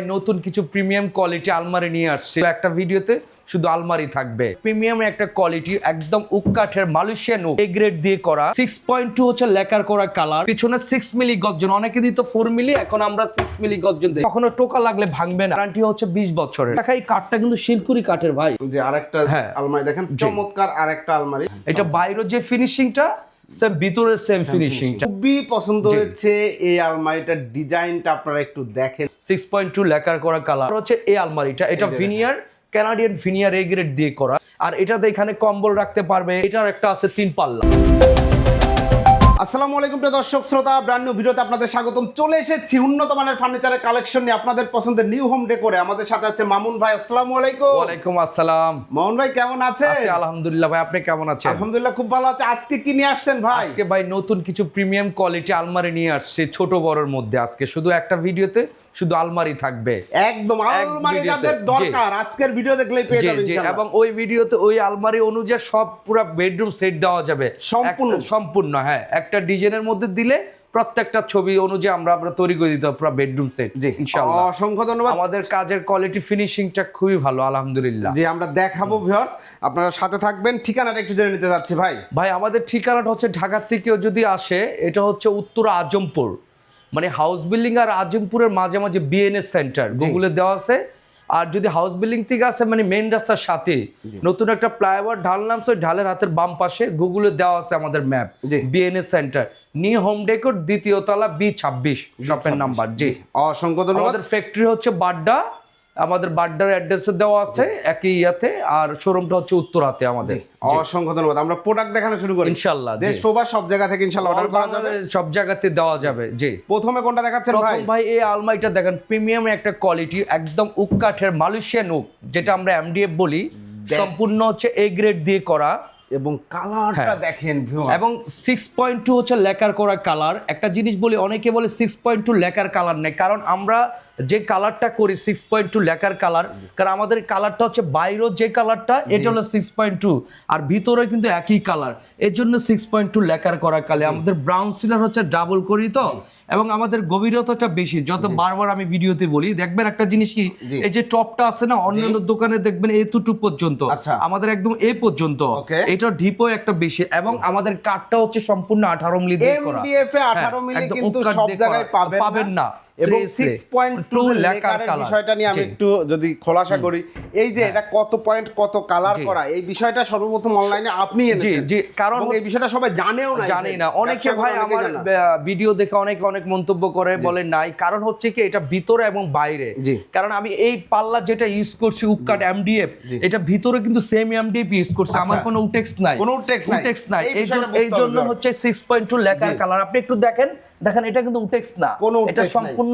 নতুন কিছু premium quality আলমারি নিয়ে আসছে। একটা ভিডিওতে শুধু আলমারি থাকবে। প্রিমিয়াম একটা কোয়ালিটি একদম উক্কাঠের মালয়েশিয়ান এ গ্রেড দিয়ে করা। সিক্স পয়েন্ট টু হচ্ছে লেকার করা কালার পিছনে সিক্স মিলি গর্জন। অনেকে দিত ফোর মিলি এখন আমরা সিক্স মিলি গর্জন দিই। কখনো টোকা লাগলে ভাঙবে না। গ্যারান্টি হচ্ছে বিশ বছরের। দেখা এই কাঠটা কিন্তু শিলকুড়ি কাঠের ভাই। যে আরেকটা হ্যাঁ। আলমারি দেখেন চমৎকার আরেকটা আলমারি। এটা বাইরের যে ফিনিশিংটা সেম ভিতরে সেম ফিনিশিংটা খুবই পছন্দ হয়েছে এই আলমারিটার। ডিজাইনটা আপনারা একটু দেখেন। সিক্স পয়েন্ট টু লেখার করা কালার হচ্ছে এই আলমারিটা। এটা veneer Canadian veneer A grade দিয়ে করা। আর এটাতে এখানে কম্বল রাখতে পারবে। এটার একটা আছে তিন পাল্লা। আসসালামু আলাইকুম প্রিয় দর্শক শ্রোতা ব্র্যান্ড নিউ ভিডিওতে আপনাদের স্বাগতম। চলে এসেছি উন্নত মানের ফার্নিচারের কালেকশন নিয়ে আপনাদের পছন্দের নিউ হোম ডেকোরে আমাদের সাথে আছে মামুন ভাই আসসালামু আলাইকুম। ওয়ালাইকুম আসসালাম। মামুন ভাই কেমন আছেন? আছি আলহামদুলিল্লাহ ভাই আপনি কেমন আছেন? আলহামদুলিল্লাহ খুব ভালো আছে। আজকে কি নিয়ে আসছেন ভাই? আজকে ভাই নতুন কিছু প্রিমিয়াম কোয়ালিটি আলমারি নিয়ে আসছে ছোট বড়র মধ্যে আজকে। শুধু একটা ভিডিওতে শুধু আলমারি থাকবে। একদম আলমারি যাদের দরকার আজকের ভিডিও দেখলেই পেয়ে যাবেন ইনশাআল্লাহ। এবং ওই ভিডিওতে ওই আলমারি অনুযায়ী সব পুরো বেডরুম সেট দেওয়া যাবে। সম্পূর্ণ? সম্পূর্ণ হ্যাঁ একটা ডিজাইনের মধ্যে দিলে প্রত্যেকটা ছবি অনুযায়ী আমরা আমরা তৈরি করে দিতে পুরো বেডরুম সেট জি। ইনশাআল্লাহ। অসংখ্য ধন্যবাদ। আমাদের কাজের কোয়ালিটি ফিনিশিংটা খুবই ভালো আলহামদুলিল্লাহ। যে আমরা দেখাবো ভিউয়ার্স আপনারা সাথে থাকবেন ঠিকানাটা একটু জেনে নিতে যাচ্ছি ভাই। ভাই আমাদের ঠিকানাটা হচ্ছে ঢাকার থেকেও যদি আসে এটা হচ্ছে উত্তর আজমপুর। মানে হাউস বিল্ডিং আর আজমপুরের মাঝে মাঝে বিএনএস সেন্টার গুগলে দেওয়া আছে। আর যদি হাউস বিল্ডিং থেকে আসে মানে মেন রাস্তার সাথে নতুন একটা ফ্লাইওভার ঢাল সে ঢালের হাতের বাম পাশে গুগলে দেওয়া আছে আমাদের ম্যাপ বিএনএ বিএনএস সেন্টার নি হোম ডেকোর দ্বিতীয় তলা বি ছাব্বিশ শপের নাম্বার জি। অসংখ্য ধন্যবাদ। আমাদের ফ্যাক্টরি হচ্ছে বাড্ডা আমাদের বাড্ডার অ্যাড্রেসে দেওয়া আছে একই ইয়াতে আর শোরুমটা হচ্ছে উত্তরাতে আমাদের। অসংখ্য ধন্যবাদ। আমরা প্রোডাক্ট দেখানো শুরু করি। ইনশাল্লাহ দেশ প্রবাস সব জায়গা থেকে ইনশাল্লাহ অর্ডার করা যাবে। সব জায়গাতে দেওয়া যাবে জি। প্রথমে কোনটা দেখাচ্ছেন ভাই প্রথম ভাই? এই আলমারিটা দেখেন প্রিমিয়াম একটা কোয়ালিটি একদম উক্কাঠের মালয়েশিয়ান উক যেটা আমরা এমডিএফ বলি। সম্পূর্ণ হচ্ছে এ গ্রেড দিয়ে করা। এবং কালারটা হ্যাঁ। দেখেন এবং সিক্স পয়েন্ট টু হচ্ছে লেকার করা কালার একটা জিনিস বলি অনেকে বলে six point two lacquer colour নেই কারণ আমরা যে কালারটা করি six point two lacquer colour কারণ আমাদের কালারটা হচ্ছে বাইরের যে কালারটা এটা হলো সিক্স পয়েন্ট টু আর ভিতরে কিন্তু একই কালার। এর জন্য সিক্স পয়েন্ট টু লেকার করা কালে আমাদের ব্রাউন সিলার হচ্ছে ডাবল করি তো? এবং আমাদের গভীরতাটা বেশি যত বারবার আমি ভিডিওতে বলি দেখবেন একটা জিনিস কি এই যে টপটা আছে না অন্যান্য দোকানে দেখবেন এতটুকু পর্যন্ত আচ্ছা। আমাদের একদম এ পর্যন্ত এটা ডিপো একটা বেশি এবং আমাদের কাঠটা হচ্ছে সম্পূর্ণ আঠারো মিলি দিয়ে করা। এমডিএফ এ 18 হ্যাঁ, মিলি কিন্তু সব জায়গায় পাবেন না। এবং. 6.2 True লেকারের colour। বিষয়টা নিয়ে আমি হ্যাঁ। একটু যদি খোলাসা করি এই যে এটা কত পয়েন্ট কত কালার করা এই বিষয়টা সর্বপ্রথম অনলাইনে আপনি জি জি কারণ এই বিষয়টা সবাই জানেও না জানি না। অনেকে ভাই আমার ভিডিও দেখে অনেক অনেক মন্তব্য করে বলে নাই। কারণ হচ্ছে কি এটা ভিতরে এবং বাইরে। কারণ আমি এই পাল্লা যেটা ইউজ করছি উপকাট এমডিএফ এটা ভিতরে কিন্তু সেম এমডিএফ ইউজ করছে। আমার আচ্ছা। কোনো উটেক্স নাই। কোনো Utex নাই। উটেক্স নাই। এই জন্য। হচ্ছে সিক্স পয়েন্ট টু লেকার জি। কালার আপনি একটু দেখেন। দেখেন এটা কিন্তু উটেক্স না। এটা সম্পূর্ণ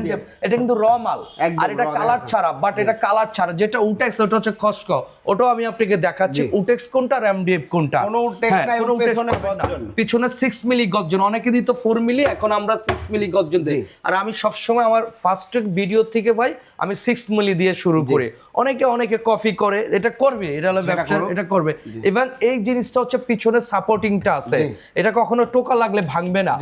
MDF এটা কিন্তু র মাল। আর এটা কালার ছাড়া বাট এটা কালার ছাড়া যেটা উটেক্স ওটা হচ্ছে খসক ওটাও আমি আপনাকে দেখাচ্ছি। উটেক্স কোনটা কোনটা? হ্যাঁ, পেছনে সিক্স মিলি গর্জন। অনেকে দিত ফোর মিলি এখন আমরা সিক্স মিলি গর্জন দিই। আর আমি সবসময় আমার ফার্স্ট ভিডিও থেকে ভাই আমি সিক্স মিলি দিয়ে শুরু করি। অনেকে অনেকে কপি করে। এটা করবে এটা হলো ব্যবসা এটা করবে। এবং এই জিনিসটা হচ্ছে পিছনে সাপোর্টিংটা আছে। এটা কখনো টোকা লাগলে ভাঙবে না।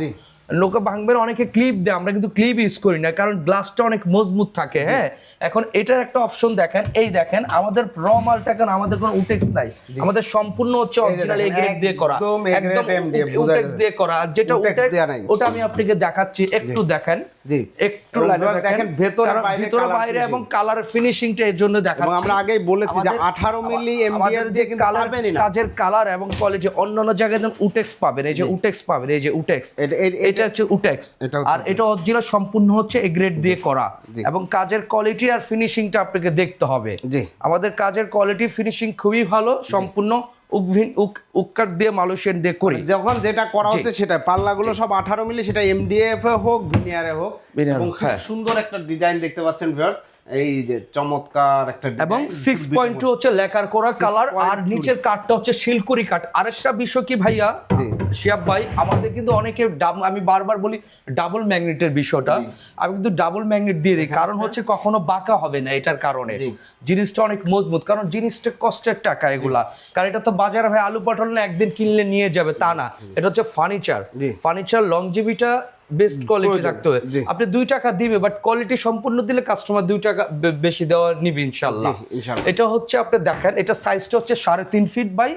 লোকে ভাঙবেন অনেকে ক্লিপ দেয় আমরা কিন্তু ক্লিপ ইউজ করি না কারণ গ্লাসটা অনেক মজবুত থাকে হ্যাঁ? এখন এটার একটা অপশন দেখেন এই দেখেন আমাদের র মালটা কেন আমাদের কোনো উটেক্স নাই। আমাদের সম্পূর্ণ হচ্ছে অরিজিনাল এগ্রেড দিয়ে করা। একদম উটেক্স দিয়ে করা। যেটা উটেক্স দেয়া নাই। ওটা আমি আপনাকে দেখাচ্ছি একটু দেখেন। জি। একটু দেখেন, ভেতরে বাইরে বাইরে এবং কালার ফিনিশিংটা এর জন্য দেখাচ্ছি। আমরা আগেই বলেছি যে আমাদের- 18 মিলি এমডিএফ যে কিন্তু কালার পাবেনই না। কাজের কালার এবং কোয়ালিটি অন্যান্য জায়গায় যেমন উটেক্স পাবেন এই যে উটেক্স পাবেন এই যে উটেক্স এটা- এটা- এটা হচ্ছে উটেক্স আর এটা অরিজিনাল সম্পূর্ণ হচ্ছে এ গ্রেড দিয়ে করা। এবং কাজের কোয়ালিটি আর ফিনিশিংটা আপনাকে দেখতে হবে। আমাদের কাজের কোয়ালিটি ফিনিশিং খুবই ভালো সম্পূর্ণ উকভিন উক উক্কার দিয়ে মালয়েশিয়ান দিয়ে করি। যখন যেটা করা হচ্ছে সেটা পাল্লাগুলো সব আঠারো মিলে সেটা এমডিএফ এ হোক ভিনিয়ারে হোক এবং হ্যাঁ। সুন্দর একটা ডিজাইন দেখতে পাচ্ছেন ভিউয়ার্স এই যে চমৎকার একটা এবং সিক্স পয়েন্ট টু হচ্ছে লেকার করা কালার আর নিচের কাঠটা হচ্ছে শিলকুড়ি কাঠ আরেকটা বিষয় কি ভাইয়া? শিয়াব ভাই আমাদের কিন্তু অনেকে আমি বারবার বলি ডাবল ম্যাগনেটের বিষয়টা। আমি কিন্তু ডাবল ম্যাগনেট দিয়ে দিই কারণ হচ্ছে কখনো বাঁকা হবে না এটার কারণে। জিনিসটা অনেক মজবুত কারণ জিনিসটা কষ্টের টাকা এগুলা। কারণ এটা তো বাজারে ভাই আলু পটল না একদিন কিনলে নিয়ে যাবে তা না। এটা হচ্ছে ফার্নিচার। ফার্নিচার লংজিভিটা বেস্ট কোয়ালিটি। থাকতে হবে। আপনি দুই টাকা দিবে বাট কোয়ালিটি সম্পূর্ণ দিলে কাস্টমার দুই টাকা বেশি দেওয়া নিবে ইনশাল্লাহ এটা হচ্ছে আপনি দেখেন এটা সাইজটা হচ্ছে সাড়ে তিন ফিট বাই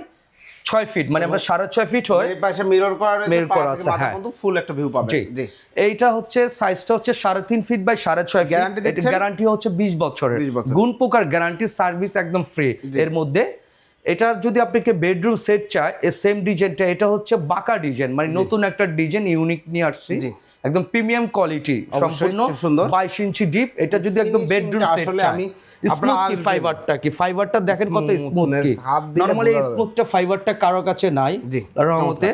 ছয় ফিট মানে আমরা সাড়ে ছয় ফিট হয়। এই পাশে মিরর করা পা করা আছে, হ্যাঁ। ফুল একটা ভিউ পাবেন। জি। এইটা হচ্ছে সাইজটা হচ্ছে সাড়ে তিন ফিট বাই সাড়ে ছয় ফিট গ্যারান্টি হচ্ছে বিশ বছরের। গুণ পোকার গ্যারান্টি সার্ভিস একদম ফ্রি এর মধ্যে এটার যদি আপনাকে বেডরুম সেট চায় এই সেম ডিজাইনটা এটা হচ্ছে বাঁকা ডিজাইন মানে নতুন একটা ডিজাইন ইউনিক নিয়ে আসছি। একদম প্রিমিয়াম কোয়ালিটি সম্পূর্ণ সুন্দর। বাইশ ইঞ্চি ডিপ এটা যদি একদম বেডরুম সেট আসলে আমি। ফাইবারটা কি ফাইবারটা দেখেন কত স্মুথ নরমালি স্মুথটা ফাইবারটা কারও কাছে নাই রহমতে।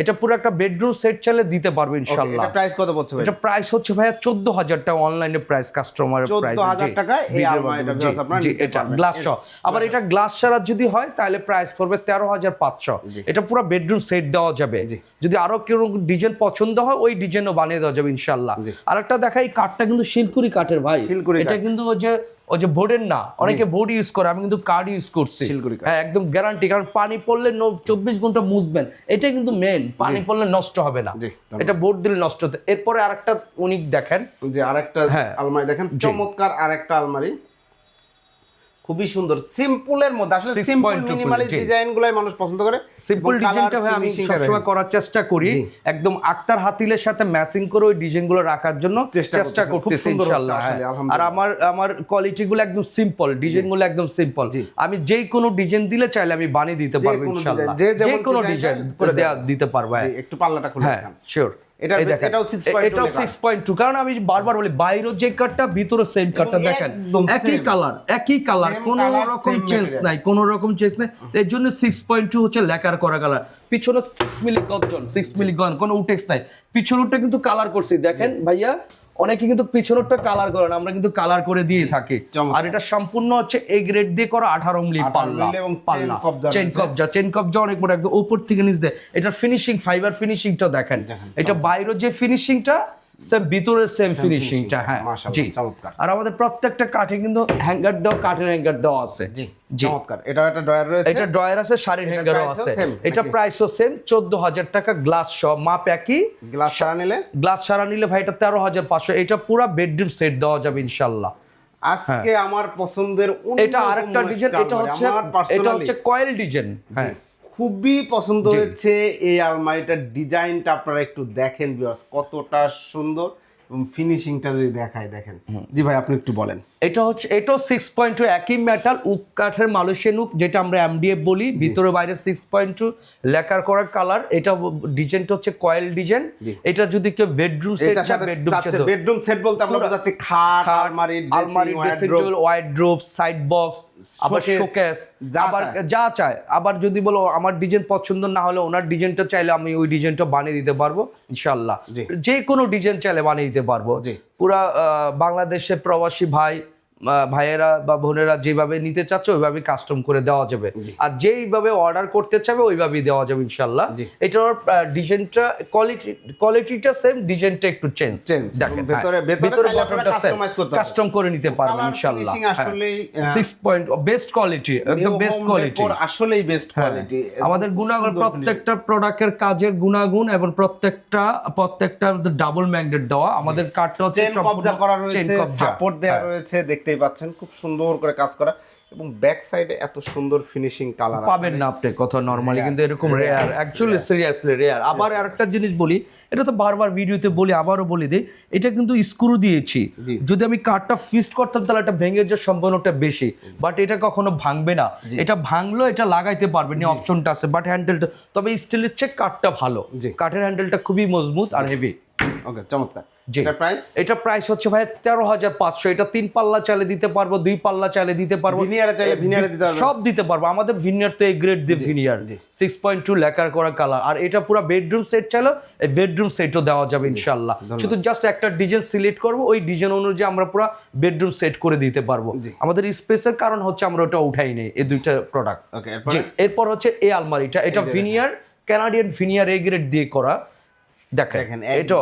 এটা পুরো একটা বেডরুম সেট চাইলে দিতে পারবে Okay, ইনশাল্লাহ। এটা প্রাইস কত পড়ছে ভাই? এটা প্রাইস হচ্ছে ভাইয়া চোদ্দ হাজার টাকা অনলাইনে প্রাইস কাস্টমারের প্রাইস 14,000 টাকায় এই আলমারিটা আপনারা এটা গ্লাস সহ। আবার এটা গ্লাস ছাড়া যদি হয় তাহলে প্রাইস পড়বে তেরো হাজার পাঁচশো এটা পুরো বেডরুম সেট দেওয়া যাবে। যদি আরও কেউ ডিজাইন পছন্দ হয় ওই ডিজাইনও বানিয়ে দেওয়া যাবে ইনশাল্লাহ। জি। আরেকটা দেখা এই কাঠটা কিন্তু শিলকুড়ি কাঠের ভাই। এটা কিন্তু যে ওই যে ভোটের না অনেকে ভোট ইউজ করে আমি কিন্তু কার্ড ইউজ করছি। হ্যাঁ একদম গ্যারান্টি কারণ পানি পড়লে চব্বিশ ঘণ্টা মুছবেন। এটা কিন্তু মেন পানি পড়লে নষ্ট হবে না। এটা ভোট দিলে নষ্ট হতে এরপরে আরেকটা উনি দেখেন। যে আরেকটা হ্যাঁ। আলমারি দেখেন চমৎকার আরেকটা আলমারি। খুবই সুন্দর। সিম্পলের মধ্যে আসলে সিম্পল মিনিমালিস্ট জি। ডিজাইন গুলাই মানুষ পছন্দ করে সিম্পল ডিজাইনটা ভাই আমি সবসময় করার চেষ্টা করি। একদম আক্তার হাতিলের সাথে ম্যাচিং করে ওই ডিজাইনগুলো রাখার জন্য চেষ্টা করতেছি। ইনশাআল্লাহ হ্যাঁ। আর আমার আমার কোয়ালিটি গুলো একদম সিম্পল ডিজাইনগুলো একদম সিম্পল আমি যেই কোনো ডিজাইন দিলে চাইলে আমি বানিয়ে দিতে পারব ইনশাআল্লাহ। যে কোনো ডিজাইন করে দিতে পারব হ্যাঁ। একটু পাল্লাটা খুলে হ্যাঁ শিওর এটাও 6.2 কারণ আমি বারবার বলি বাইরের যে ভিতরে সেম দেখেন। একই কালার একই কালার কোনো রকম চেঞ্জ নাই কোনো রকম চেঞ্জ নাই। এর জন্য সিক্স পয়েন্ট টু হচ্ছে লেকার করা কালার পিছনে সিক্স মিলি গজন সিক্স মিলি গন কোনো উটেক্স নাই। কিন্তু কালার করছি। দেখেন ভাইয়া অনেকে কিন্তু পিছনেরটা কালার করে না আমরা কিন্তু কালার করে দিয়ে থাকি। আর এটা সম্পূর্ণ হচ্ছে এই গ্রেড দিয়ে করা আঠারো মিলি 18 পাল্লা এবং পাল্লা। চেন কবজা চেন কবজা অনেক বড় একদম উপর থেকে নিচ দেয়। এটার ফিনিশিং ফাইবার ফিনিশিংটা দেখেন। দেখেন, এটা বাইরের যে ফিনিশিংটা সেম ভিতরে সেম ফিনিশিংটা হ্যাঁ জি। চমৎকার। আর আমাদের প্রত্যেকটা কাঠে কিন্তু হ্যাঙ্গার দেওয়া কাঠের হ্যাঙ্গার দেওয়া আছে। জি চমৎকার। এটাও একটা ড্রয়ার রয়েছে। এটা ড্রয়ার আছে শাড়ির হ্যাঙ্গারও আছে। এটা প্রাইসও সেম চোদ্দ হাজার টাকা গ্লাস সহ মাপ একই। গ্লাস সারা নিলে? গ্লাস সারা নিলে ভাই এটা তেরো হাজার পাঁচশো। এটা পুরো বেডরুম সেট দেওয়া যাবে ইনশাল্লাহ আজকে আমার পছন্দের হ্যাঁ। এটা আরেকটা ডিজাইন এটা হচ্ছে এটা হচ্ছে কয়েল ডিজাইন হ্যাঁ। খুবই পছন্দ। হয়েছে। এই আলমারিটার ডিজাইনটা আপনারা একটু দেখেন ভিউয়ার্স কতটা সুন্দর। এবং ফিনিশিংটা যদি দেখায় দেখেন। জি ভাই আপনি একটু বলেন। এটা হচ্ছে এটাও সিক্স পয়েন্ট টু একই মেটাল উক কাঠের মালয়েশিয়ান উক যেটা আমরা এমডিএফ বলি ভিতরে বাইরে সিক্স পয়েন্ট টু লেকার করার কালার এটা ডিজাইনটা হচ্ছে কয়েল ডিজাইন এটা যদি কেউ বেডরুম সেট বেডরুম চাচ্ছে বেডরুম সেট বলতে আমরা বোঝাচ্ছি খাট আলমারি আলমারি dressing table wardrobe side box আবার শোকেস আবার যা চায়। আবার যদি বলো আমার ডিজাইন পছন্দ না হলে ওনার ডিজাইনটা চাইলে আমি ওই ডিজাইনটা বানিয়ে দিতে পারব ইনশাল্লাহ জি। যে কোনো ডিজাইন চাইলে বানিয়ে দিতে পারব। পুরা বাংলাদেশে বাংলাদেশের প্রবাসী ভাই ভাইয়েরা বা বোনেরা যেভাবে নিতে চাচ্ছে ওইভাবে কাস্টম করে দেওয়া যাবে। আর যেইভাবে অর্ডার করতে চাবে ওইভাবেই দেওয়া যাবে ইনশাল্লাহ। এটার ডিজাইনটা কোয়ালিটি কোয়ালিটিটা সেম ডিজাইনটা একটু চেঞ্জ দেখেন ভেতরে- করতে পারবেন। কাস্টম করে নিতে পারবেন ইনশাল্লাহ সিক্স পয়েন্ট বেস্ট কোয়ালিটি একদম বেস্ট কোয়ালিটি আসলেই বেস্ট কোয়ালিটি আমাদের গুণাগুণ প্রত্যেকটা প্রোডাক্টের কাজের গুণাগুণ এবং প্রত্যেকটা প্রত্যেকটা ডাবল ম্যাগনেট দেওয়া। আমাদের কার্ডটা হচ্ছে চেন কবজা করা রয়েছে সাপোর্ট দেওয়া হ্যাঁ। রয়েছে দেখতেই পাচ্ছেন খুব সুন্দর করে কাজ করা এবং ব্যাক সাইডে এত সুন্দর ফিনিশিং কালার পাবেন না আপনি কথা নরমালি কিন্তু এরকম রেয়ার অ্যাকচুয়ালি সিরিয়াসলি রেয়ার আবার আরেকটা জিনিস বলি এটা তো বারবার ভিডিওতে বলি আবারও বলি দিই এটা কিন্তু স্ক্রু দিয়েছি। যদি আমি কাঠটা ফিস্ট করতাম তাহলে এটা ভেঙে যাওয়ার সম্ভাবনাটা বেশি। বাট এটা কখনো ভাঙবে না। এটা ভাঙলো এটা লাগাইতে পারবেন অপশনটা আছে। বাট হ্যান্ডেলটা তবে স্টিলের চেয়ে কাঠটা ভালো। কাঠের হ্যান্ডেলটা খুবই মজবুত আর হেভি ওকে চমৎকার। প্রাইস এটা প্রাইস হচ্ছে ভাই তেরো হাজার পাঁচশো। এটা তিন পাল্লা চালে দিতে পারব দুই পাল্লা চালে দিতে পারব। ভিনিয়ারে চাইলে ভিনিয়ারে দিতে পারবেন। সব দিতে পারব। আমাদের ভিনিয়ার তো এই গ্রেড দিয়ে veneer six point two lacquer করা কালার আর এটা পুরো বেডরুম সেট চাইলো এই বেডরুম সেটও দেওয়া যাবে ইনশাল্লাহ। শুধু জাস্ট একটা ডিজাইন সিলেক্ট করব ওই ডিজাইন অনুযায়ী আমরা পুরো বেডরুম সেট করে দিতে পারব। আমাদের স্পেসের কারণ হচ্ছে আমরা ওটা উঠাই নেই এই দুইটা প্রোডাক্ট ওকে এরপর? হচ্ছে এই আলমারিটা। এটা veneer Canadian veneer A grade দিয়ে করা। দেখেন এটা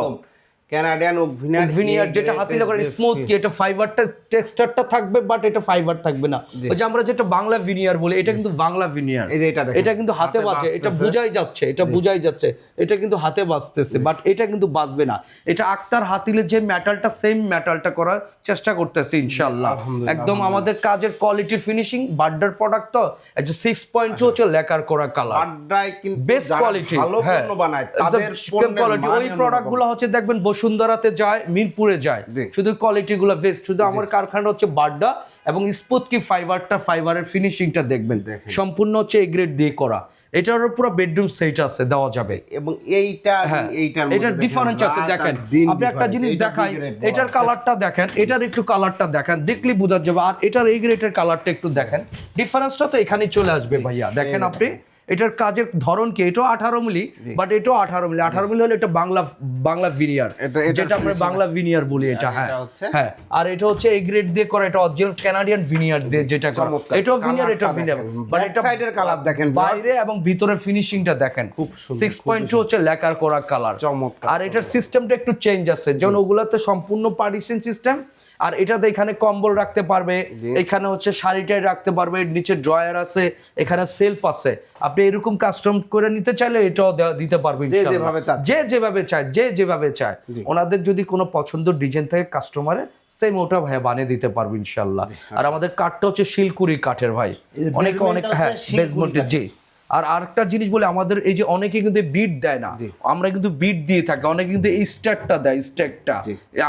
ক্যানাডিয়ান ওক ভিনিয়ার ভিনিয়ার যেটা করে স্মুথ কি এটা ফাইবারটা টেক্সচারটা থাকবে বাট এটা ফাইবার থাকবে না। ওই যে আমরা যেটা বাংলা ভিনিয়ার বলি এটা কিন্তু বাংলা ভিনিয়ার এই যে এটা এটা কিন্তু হাতে বাজে এটা। বুঝাই যাচ্ছে এটা বুঝাই যাচ্ছে এটা কিন্তু হাতে বাজতেছে বাট এটা কিন্তু বাজবে না। এটা আক্তার হাতিলে যে মেটালটা সেম মেটালটা করার চেষ্টা করতেছে ইনশাআল্লাহ। একদম আমাদের কাজের কোয়ালিটি ফিনিশিং বার্ডার প্রোডাক্ট তো একটা সিক্স পয়েন্ট টু হচ্ছে লেকার করা কালার আড্ডায় কিন্তু বেস্ট কোয়ালিটি ভালো পণ্য বানায় তাদের কোয়ালিটি ওই প্রোডাক্টগুলো হচ্ছে দেখবেন বসুন্ধরাতে যায় মিরপুরে যায়। শুধু কোয়ালিটি গুলো বেস্ট শুধু আমার কারখানা হচ্ছে বাড্ডা এবং স্পুতকি ফাইবারটা ফাইবারের ফিনিশিংটা দেখবেন। সম্পূর্ণ হচ্ছে এ গ্রেড দিয়ে করা। এটার পুরো বেডরুম সেট আছে দেওয়া যাবে। এবং এইটা হ্যাঁ এইটার এটার ডিফারেন্স আছে দেখেন। আপনি একটা জিনিস দেখাই এটার কালারটা দেখেন এটার একটু কালারটা দেখেন দেখলে বোঝা যাবে। আর এটার এই গ্রেটের কালারটা একটু দেখেন। ডিফারেন্সটা তো এখানেই চলে আসবে ভাইয়া। দেখেন আপনি। এটার কাজের ধরন কি? এটাও আঠারো মিলি বাট এটাও আঠারো মিলি। আঠারো মিলি হলে এটা বাংলা বাংলা ভিনিয়ার যেটা আমরা বাংলা ভিনিয়ার বলি এটা হ্যাঁ। হ্যাঁ আর এটা হচ্ছে এই গ্রেড দিয়ে করা এটা অরিজিনাল কানাডিয়ান ভিনিয়ার দিয়ে যেটা করা। এটাও ভিনিয়ার এটা ভিনিয়ার বাট এটা এর কালার দেখেন, বাইরে এবং ভিতরের ফিনিশিংটা দেখেন। খুব সুন্দর, সিক্স পয়েন্ট টু হচ্ছে লেকার করা কালার চমৎকার আর এটার সিস্টেমটা একটু চেঞ্জ আছে। যেমন ওগুলাতে সম্পূর্ণ পার্টিশন সিস্টেম আর এটাতে এখানে কম্বল রাখতে পারবে এখানে হচ্ছে শাড়িটাই রাখতে পারবে নিচে ড্রয়ার আছে এখানে সেলফ আছে। আপনি এরকম কাস্টম করে নিতে চাইলে এটাও দিতে পারবে যে যেভাবে যে যেভাবে চায় যে যেভাবে চায়। ওনাদের যদি কোনো পছন্দের ডিজাইন থাকে কাস্টমারের সেম ওটা ভাই বানিয়ে দিতে পারবে ইনশাল্লাহ আর আমাদের কাঠটা হচ্ছে শিলকুড়ি কাঠের ভাই। অনেক অনেক হ্যাঁ শিলকুড়ি জি। আর আরেকটা জিনিস বলে আমাদের এই যে অনেকে কিন্তু বিট দেয় না। আমরা কিন্তু বিট দিয়ে থাকি অনেকে কিন্তু এই স্ট্যাকটা দেয় স্ট্যাকটা।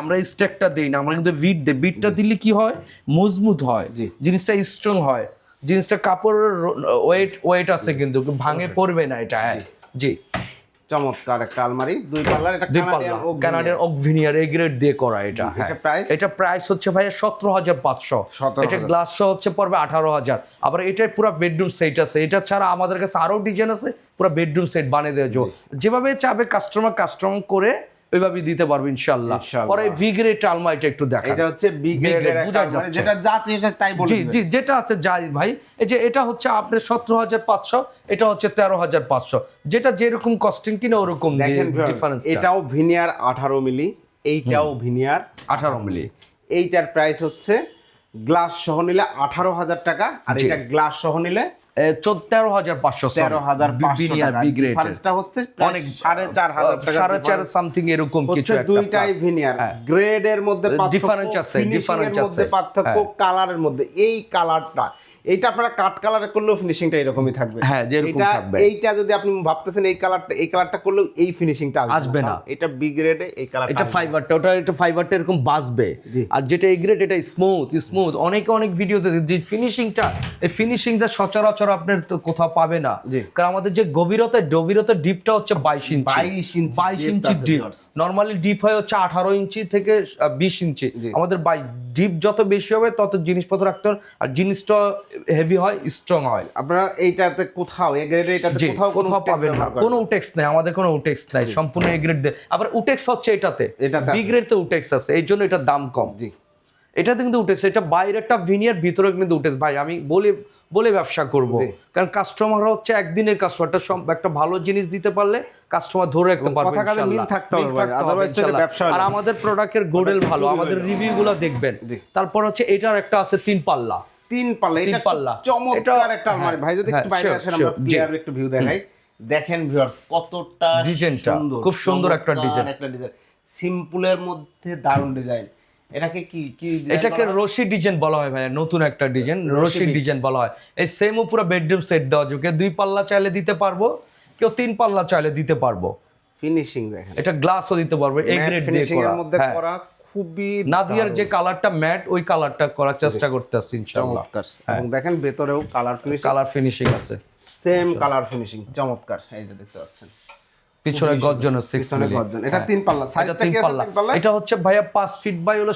আমরা স্ট্যাকটা দেই না আমরা কিন্তু বিট দিই। বিটটা দিলে কি হয়? মজবুত হয়। জিনিসটা স্ট্রং হয়। জিনিসটা কাপড়ের ওয়েট ওয়েট আছে কিন্তু ভাঙে পড়বে না এটা হ্যাঁ। জি। চমৎকার একটা আলমারি। দুই পাল্লার এটা দুই পাল্লা ওক কানাডিয়ান ওক ভিনিয়ার এই গ্রেড দিয়ে করা এটা হ্যাঁ। এটা প্রাইস হচ্ছে ভাইয়া সতেরো হাজার পাঁচশো। এটা গ্লাস সহ হচ্ছে পড়বে আঠারো হাজার। আবার এটা পুরো বেডরুম সেট আছে। এটা ছাড়া আমাদের কাছে আরও ডিজাইন আছে পুরো বেডরুম সেট বানিয়ে দেওয়া যেভাবে চাবে কাস্টমার কাস্টমার করে ওইভাবে দিতে পারব ইনশাল্লাহ পরে ভি গ্রেড আলমারিটা একটু দেখা এটা হচ্ছে বি গ্রেডের বোঝা যাচ্ছে। যেটা জাতি তাই বলি জি জি যেটা আছে যাই ভাই এই যে এটা হচ্ছে আপনার সতেরো হাজার পাঁচশো এটা হচ্ছে তেরো হাজার পাঁচশো। যেটা যেরকম কস্টিং কিনা ওরকম দেখেন ডিফারেন্স এটাও ভিনিয়ার আঠারো মিলি এইটাও ভিনিয়ার আঠারো মিলি। এইটার প্রাইস হচ্ছে গ্লাস সহ নিলে আঠারো হাজার টাকা আর এটা গ্লাস সহ নিলে তেরো হাজার পাঁচশো তেরো হাজার পাঁচশো টাকা। ডিফারেন্সটা হচ্ছে অনেক সাড়ে চার হাজার সাড়ে চার সামথিং এরকম কিছু দুইটাই ভিনিয়ার হ্যাঁ। গ্রেডের মধ্যে ডিফারেন্স আছে, ডিফারেন্স এর মধ্যে আছে। পার্থক্য হ্যাঁ। কালারের মধ্যে। এই কালারটা এইটা আপনারা কাট কালারে করলেও ফিনিশিংটা এরকমই থাকবে। হ্যাঁ, যেরকম থাকবে। এইটা যদি আপনি ভাবতেছেন এই কালারটা এই কালারটা করলেও এই ফিনিশিংটা আসবে না। এটা বি গ্রেডে এই কালারটা এটা ফাইবারটা ওটা এটা ফাইবারটা এরকম বাজবে। আর যেটা এই গ্রেড এটা স্মুথ স্মুথ অনেকে অনেক ভিডিওতে যে ফিনিশিংটা এই ফিনিশিংটা সচরাচর আপনার তো কোথাও পাবে না। কারণ আমাদের যে গভীরতা গভীরতা ডিপটা হচ্ছে বাইশ ইঞ্চি 22 ইঞ্চি বাইশ ইঞ্চি ডিপ। নর্মালি ডিপ হয় হচ্ছে আঠারো ইঞ্চি থেকে বিশ ইঞ্চি আমাদের বাই ডিপ যত বেশি হবে তত জিনিসপত্র রাখতে হবে। আর জিনিসটা হেভি হয় স্ট্রং হয়। আপনারা এইটাতে কোথাও এ গ্রেডে এটাতে কোথাও কোনো পাবেন না। কোনো উটেক্স নাই আমাদের কোনো উটেক্স নাই। সম্পূর্ণ এ গ্রেড দিয়ে আবার উটেক্স হচ্ছে এটাতে। এটা বি আছে। গ্রেড তো উটেক্স আছে এই জন্য এটার দাম কম। জি। এটাতে কিন্তু উঠেছে এটা বাইরেরটা ভিনিয়ার ভিতরে কিন্তু উঠেছে। ভাই আমি বলে বলে ব্যবসা করব। কারণ কাস্টমার হচ্ছে একদিনের কাস্টমারটা একটা ভালো জিনিস দিতে পারলে কাস্টমার ধরে রাখতে পারবে কথা কাজে মিল থাকতে হবে মিল ভাই, থাকতে হবে, otherwise তো ব্যবসা আর আমাদের প্রোডাক্টের গোডেল ভালো আমাদের হয়ে যাবে। রিভিউ গুলো দেখবেন। তারপর হচ্ছে এটার একটা আছে তিন পাল্লা। তিন পাল্লা এটা পাল্লা। চমৎকার একটা আলমারি হ্যাঁ, ভাই যদি একটু হ্যাঁ, বাইরে আসেন আমরা ক্লিয়ার একটু ভিউ দেখাই। দেখেন ভিউয়ার্স কতটা ডিজাইনটা, খুব সুন্দর একটা ডিজাইন। একটা ডিজাইন সিম্পলের মধ্যে দারুণ ডিজাইন এটাকে কি কি এটাকে রশি ডিজাইন বলা হয় ভাই নতুন একটা ডিজাইন রশি ডিজাইন। বলা হয়। এই সেম পুরো বেডরুম সেট দেওয়া কেউ দুই পাল্লা চাইলে দিতে পারব কেউ তিন পাল্লা চাইলে দিতে পারব। ফিনিশিং দেখেন। এটা গ্লাসও দিতে পারবে এ ম্যাট গ্রেড দিয়ে করা। মধ্যে হ্যাঁ। করা খুবই নাদিয়ার যে কালারটা ম্যাট ওই কালারটা করার চেষ্টা করতেছি ইনশাআল্লাহ। এবং দেখেন ভেতরেও কালার ফিনিশিং কালার ফিনিশিং আছে। সেম কালার ফিনিশিং চমৎকার। এই যে দেখতে পাচ্ছেন। পিছনে গর্জন এটা তিন পাল্লা। সাইজটা তিন কি আছে পাল্লা। তিন পাল্লা এটা হচ্ছে ভাইয়া ফিট বাই হলো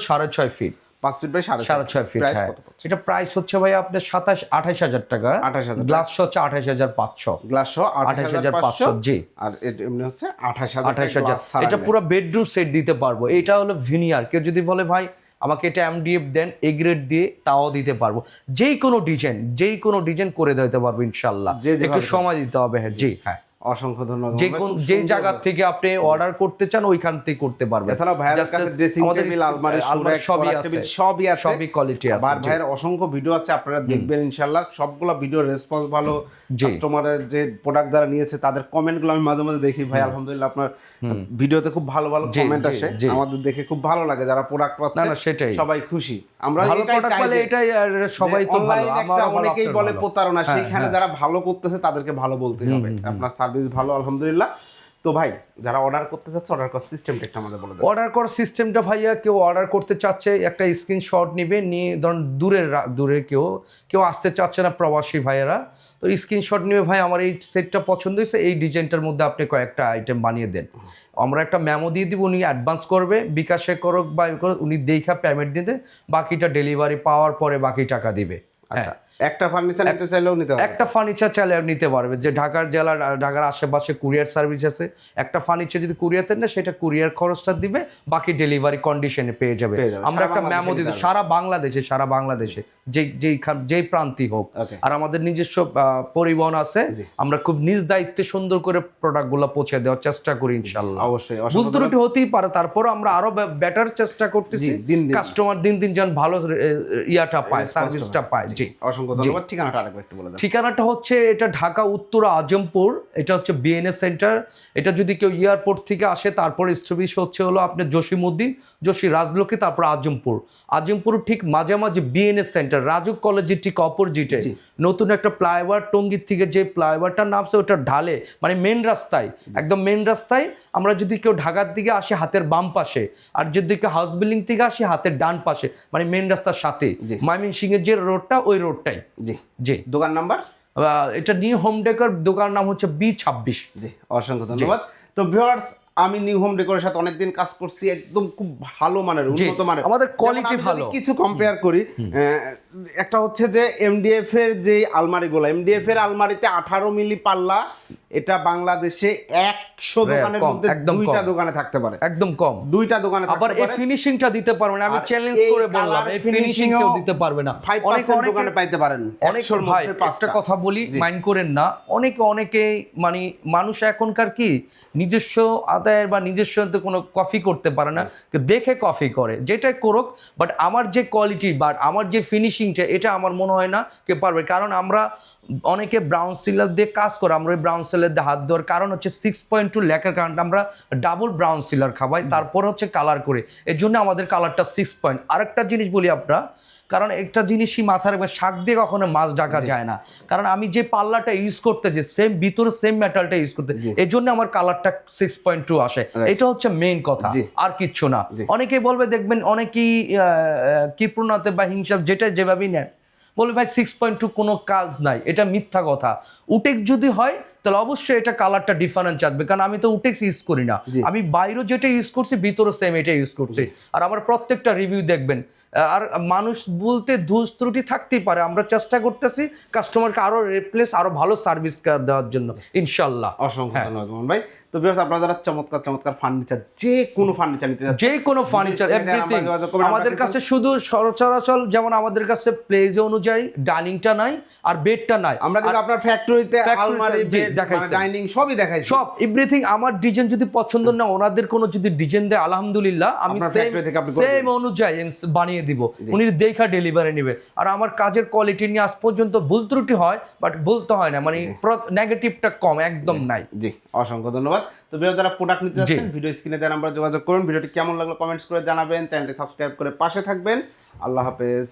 ফিট পাঁচ ফিট বাই সাড়ে সাড়ে ছয় ফিট প্রাইস হ্যাঁ। কত এটা প্রাইস হচ্ছে ভাইয়া আপনার সাতাশ আঠাশ হাজার টাকা। 28,000 গ্লাস হচ্ছে আঠাশ হাজার পাঁচশো। গ্লাস 28,500 জি। আর এমনি হচ্ছে আঠাশ হাজার আঠাশ হাজার। এটা পুরো বেডরুম সেট দিতে পারব। এটা হলো ভিনিয়ার কেউ যদি বলে ভাই আমাকে এটা এমডিএফ দেন এ গ্রেড দিয়ে তাও দিতে পারব। যেই কোনো ডিজাইন যেই কোনো ডিজাইন করে দিতে পারব ইনশাল্লাহ একটু সময় দিতে হবে হ্যাঁ জি হ্যাঁ। অসংখ্য ধন্যবাদ। যে কোন যে জায়গা থেকে আপনি অর্ডার করতে চান ওইখান থেকে করতে পারবেন। এছাড়াও ভাইয়ের কাছে ড্রেসিং টেবিল আলমারি সুরেক সবই আছে। সবই আছে। সবই কোয়ালিটি আছে আর। ভাইয়ের অসংখ্য ভিডিও আছে আপনারা দেখবেন ইনশাল্লাহ সবগুলো ভিডিও রেসপন্স ভালো। কাস্টমারের যে প্রোডাক্ট যারা নিয়েছে তাদের কমেন্টগুলো আমি মাঝে মাঝে দেখি। ভাই আলহামদুলিল্লাহ আপনার ভিডিওতে খুব ভালো ভালো কমেন্ট আসে আমাদের দেখে খুব ভালো লাগে যারা প্রোডাক্ট পাচ্ছে না সেটাই। সবাই খুশি। আমরা ভালো প্রোডাক্ট পেলে এটাই আর সবাই তো ভালো আমরা অনেকেই বলে প্রতারণা হ্যাঁ, সেইখানে যারা ভালো করতেছে তাদেরকে ভালো বলতে হবে। আপনার সার্ভিস ভালো আলহামদুলিল্লাহ। তো ভাই যারা অর্ডার করতে চাচ্ছে অর্ডার করার সিস্টেমটা একটু আমাদের বলে অর্ডার করার সিস্টেমটা ভাইয়া কেউ অর্ডার করতে চাচ্ছে একটা স্ক্রিনশট নিবে নিয়ে ধরুন দূরের দূরে কেউ কেউ আসতে চাচ্ছে না প্রবাসী ভাইয়েরা তো স্ক্রিনশট নিবে ভাই আমার এই সেটটা পছন্দ হয়েছে এই ডিজাইনটার মধ্যে আপনি কয়েকটা আইটেম বানিয়ে দেন। আমরা একটা মেমো দিয়ে দিব উনি অ্যাডভান্স করবে বিকাশে করুক বা উনি দেখা পেমেন্ট নিতে বাকিটা ডেলিভারি পাওয়ার পরে বাকি টাকা দিবে। আচ্ছা। একটা ফার্নিচার নিতে চাইলেও নিতে একটা ফার্নিচার চাইলে নিতে পারবে। যে ঢাকার জেলার ঢাকার আশেপাশে কুরিয়ার সার্ভিস আছে একটা ফার্নিচার যদি না সেটা কুরিয়ার খরচটা দিবে বাকি ডেলিভারি কন্ডিশনে পেয়ে যাবে। আমরা একটা দিতে সারা বাংলাদেশে সারা বাংলাদেশে যে যেই যেই প্রান্তি হোক। আর আমাদের নিজস্ব পরিবহন আছে আমরা খুব নিজ দায়িত্বে সুন্দর করে প্রোডাক্টগুলো পৌঁছে দেওয়ার চেষ্টা করি ইনশাল্লাহ অবশ্যই ভুল ত্রুটি হতেই পারে তারপর আমরা আরও বেটার চেষ্টা করতেছি। কাস্টমার দিন দিন। যেন ভালো ইয়াটা পায় সার্ভিসটা পায়। জি অসংখ্য ধন্যবাদ ঠিকানাটা আরেকবার একটু বলে দেন। ঠিকানাটা হচ্ছে এটা ঢাকা উত্তরা আজমপুর। এটা হচ্ছে বিএনএস সেন্টার এটা যদি কেউ এয়ারপোর্ট থেকে আসে তারপর স্টপিস হচ্ছে হলো আপনার জসিমুদ্দিন জসি রাজলক্ষ্মী তারপর আজমপুর। আজমপুর ঠিক মাঝামাঝি বিএনএস সেন্টার রাজু কলেজের ঠিক অপোজিটে। নতুন একটা ফ্লাইওভার টঙ্গির থেকে যে ফ্লাইওভারটার নামছে ওটা ঢালে মানে মেন রাস্তায় একদম মেন রাস্তায় আমরা যদি কেউ ঢাকার দিকে আসি হাতের বাম পাশে আর যদি কেউ হাউস বিল্ডিং থেকে আসি হাতের ডান পাশে মানে মেন রাস্তার সাথে জি। ময়মন সিংয়ের যে রোডটা ওই রোডটাই জি। জি। দোকান নাম্বার? এটা নিউ হোম ডেকার দোকান নাম হচ্ছে বি ছাব্বিশ। জি অসংখ্য ধন্যবাদ। তো ভিউয়ার্স আমি নিউ হোম ডেকোরের সাথে অনেকদিন কাজ করছি একদম খুব ভালো মানের উন্নত মানের। আমাদের যদি ভালো। কিছু কম্পেয়ার করি একটা হচ্ছে যে এমডিএফ এর যে আলমারিগুলো এমডিএফ এর আলমারিতে আঠারো মিলি পাল্লা এটা বাংলাদেশে একশো দোকানের মধ্যে দুইটা দোকানে থাকতে পারে। একদম কম। দুইটা দোকানে আবার এই ফিনিশিংটা দিতে পারবে না আমি চ্যালেঞ্জ করে বললাম এই ফিনিশিং কেউ দিতে পারবে না। অনেক অনেকে দোকানে পাইতে পারেন অনেক একশোর ভাই মধ্যে পাঁচটা। কথা বলি মাইন্ড করেন না অনেকে অনেকে মানে মানুষ এখনকার কি নিজস্ব আদায়ের বা নিজস্ব কোনো কফি করতে পারে না দেখে কফি করে যেটাই করুক বাট আমার যে কোয়ালিটি বা আমার যে ফিনিশিংটা এটা আমার মনে হয় না কে পারবে। কারণ আমরা অনেকে ব্রাউন সিলার দিয়ে কাজ করে আমরা ওই ব্রাউন সিলার দিয়ে হাত দেওয়ার কারণ হচ্ছে সিক্স পয়েন্ট টু লেখার কারণটা আমরা ডাবল ব্রাউন সিলার খাবাই তারপর হচ্ছে কালার করে। এর জন্য আমাদের কালারটা সিক্স পয়েন্ট আরেকটা জিনিস বলি আপনারা কারণ একটা জিনিসই মাথায় রাখবে শাক দিয়ে কখনো মাছ ঢাকা যায় না। কারণ আমি যে পাল্লাটা ইউজ করতে যে সেম ভিতরে সেম মেটালটা ইউজ করতে এই জন্য আমার কালারটা সিক্স পয়েন্ট টু আসে। এটা হচ্ছে মেইন কথা আর কিচ্ছু না। অনেকেই বলবে দেখবেন অনেকেই কিপ্রনাতে বা হিংসা যেটা যেভাবেই নেন বলবে ভাই সিক্স পয়েন্ট টু কোনো কাজ নাই। এটা মিথ্যা কথা। উটেক যদি হয় তাহলে অবশ্যই এটা কালারটা ডিফারেন্স আসবে কারণ আমি তো উটেক্স ইউজ করি না। আমি বাইরে যেটা ইউজ করছি ভিতরে সেম এটা ইউজ করছি। আর আমার প্রত্যেকটা রিভিউ দেখবেন। আর মানুষ বলতে ধূস ত্রুটি থাকতেই পারে আমরা চেষ্টা করতেছি কাস্টমারকে আরও রিপ্লেস আরও ভালো সার্ভিস দেওয়ার জন্য ইনশাল্লাহ। অসংখ্য হ্যাঁ। ধন্যবাদ মোহন ভাই। তো আপনারা যারা চমৎকার চমৎকার ফার্নিচার যে কোনো ফার্নিচার নিতে যে কোনো ফার্নিচার এভরিথিং আমাদের কাছে শুধু সচরাচর যেমন আমাদের কাছে প্লেজ অনুযায়ী ডাইনিংটা নাই আর বেডটা নাই। আমরা কিন্তু আপনার ফ্যাক্টরিতে আলমারি বেড দেখাইছি। ডাইনিং সবই দেখাইছি সব এভরিথিং আমার ডিজাইন যদি পছন্দ না ওনাদের কোনো যদি ডিজাইন দেয় আলহামদুলিল্লাহ আমি সেম অনুযায়ী বানিয়ে দিব। উনি দেখা ডেলিভারি নেবে। আর আমার কাজের কোয়ালিটি নিয়ে আজ পর্যন্ত ভুল ত্রুটি হয় বাট বলতে হয় না। মানে নেগেটিভটা কম একদম নাই। জি অসংখ্য ধন্যবাদ। তো ভিডিও যারা প্রোডাক্ট নিতে যাচ্ছেন ভিডিও স্ক্রিনে দেওয়া নাম্বার যোগাযোগ করুন। ভিডিওটি কেমন লাগল কমেন্টস করে জানাবেন। চ্যানেলটি সাবস্ক্রাইব করে পাশে থাকবেন। আল্লাহ হাফেজ।